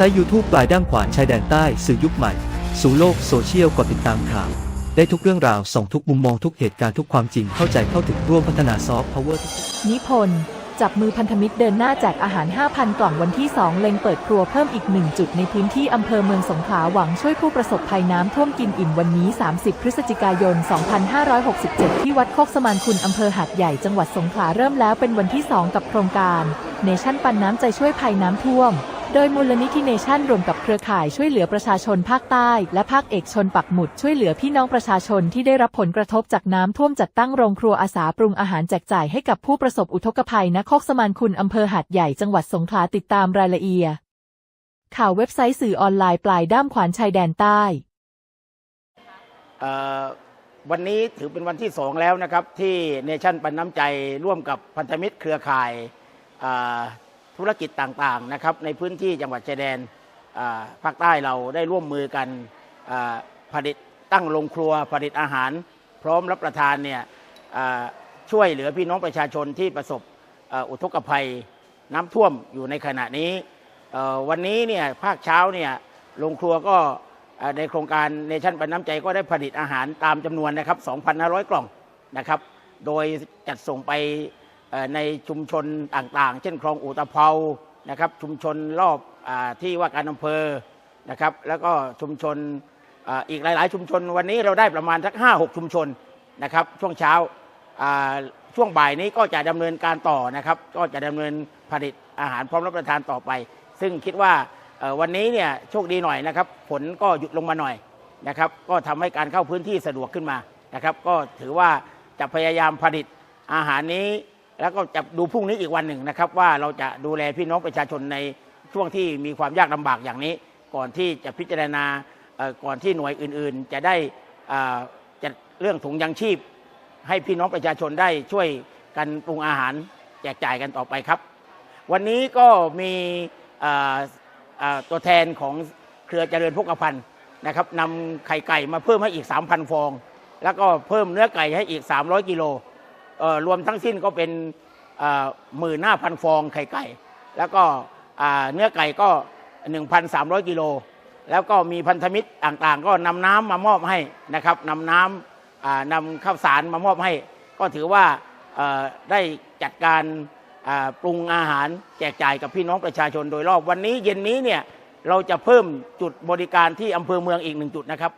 ไซต์ YouTube ปลายด้ามขวานชายแดนใต้สื่อยุคใหม่ สู่โลกโซเชียลกดติดตามข่าว ได้ทุกเรื่องราว ส่องทุกมุมมองทุกเหตุการณ์ทุกความจริงเข้าใจเข้าถึงร่วมพัฒนาซอฟต์พาวเวอร์นิพนธ์จับมือพันธมิตรเดินหน้าแจกอาหาร 5,000 กล่องวันที่ 2 เล็งเปิดครัวเพิ่มอีก 1 จุดในพื้นที่อำเภอเมืองสงขลาหวังช่วยผู้ประสบภัยน้ำท่วมกินอิ่มวันนี้ 30 พฤศจิกายน 2567 ที่วัดโคกสมานคุณอำเภอหาดใหญ่จังหวัดสงขลาเริ่มแล้วเป็นวันที่ 2 กับโครงการเนชั่นปันน้ำใจช่วยภัยน้ำท่วม โดยมูลนิธิเนชั่นรวมกับเครือข่ายช่วยเหลือประชาชนภาคใต้ และภาคเอกชนปักหมุดช่วยเหลือพี่น้องประชาชนที่ได้รับผลกระทบจากน้ำท่วมจัดตั้งโรงครัวอาสาปรุงอาหารแจกจ่ายให้กับผู้ประสบอุทกภัยณโคกสมานคุณอำเภอหาดใหญ่จังหวัดสงขลาติดตามรายละเอียดข่าวเว็บไซต์สื่อออนไลน์ปลายด้ามขวานชายแดนใต้วันนี้ถือเป็นวันที่สองแล้วนะครับที่เนชั่นปันน้ำใจร่วมกับพันธมิตรเครือข่ายอ่า ธุรกิจต่างๆนะครับในพื้นที่จังหวัดชายแดนภาคใต้เราได้ร่วมมือกันผลิตตั้งโรงครัวผลิตอาหาร พร้อมรับประทานเนี่ยช่วยเหลือพี่น้องประชาชนที่ประสบอุทกภัยน้ำท่วมอยู่ในขณะนี้วันนี้เนี่ยภาคเช้าเนี่ยโรงครัวก็ในโครงการเนชั่นปันน้ำใจก็ได้ผลิตอาหารตามจำนวนนะครับ 2,500 กล่องนะครับ โดยจัดส่งไป ในชุมชนต่างๆ เช่นคลองอุตะเภานะครับชุมชนรอบอที่ว่าการอำเภอนะครับแล้วก็ชุมชนออีกหลาย ๆ ชุมชน วันนี้เราได้ประมาณสัก 5-6 ชุมชนนะครับช่วงเช้าช่วงบ่ายนี้ก็จะดำเนินการต่อนะครับ ก็จะดำเนินผลิตอาหารพร้อมรับประทานต่อไป ซึ่งคิดว่าวันนี้เนี่ยโชคดีหน่อยนะครับฝนก็หยุดลงมาหน่อยนะครับก็ทำให้การเข้าพื้นที่สะดวกขึ้นมานะครับ ก็ถือว่าจะพยายามผลิตอาหารนี้ แล้วก็จะดูพรุ่งนี้อีกวันหนึ่งนะครับ ว่าเราจะดูแลพี่น้องประชาชนในช่วงที่มีความยากลำบากอย่างนี้ ก่อนที่จะพิจารณาเอ่อก่อนที่หน่วยอื่นๆ จะได้อ่าจัดเรื่องถุงยังชีพ ให้พี่น้องประชาชนได้ช่วยกันปรุงอาหารแจกจ่ายกันต่อไปครับ วันนี้ก็มีอ่าอ่าตัวแทนของเครือเจริญพกพันธ์นะครับนำไข่ไก่มาเพิ่มให้อีก 3,000 ฟอง แล้วก็เพิ่มเนื้อไก่ให้อีก 300 กิโล รวมทั้งสิ้นก็เป็นหมื่นห้าพันฟองไข่ไก่ แล้วก็เนื้อไก่ก็ 1,300 กิโล แล้วก็มีพันธมิตรต่างๆ ก็นำน้ำมามอบให้นะครับนำน้ำนำข้าวสารมามอบให้ ก็ถือว่าได้จัดการปรุงอาหารแจกจ่ายกับพี่น้องประชาชนโดยรอบวันนี้เย็นนี้เนี่ยเราจะเพิ่มจุดบริการที่อำเภอเมืองอีกหนึ่งจุดนะครับ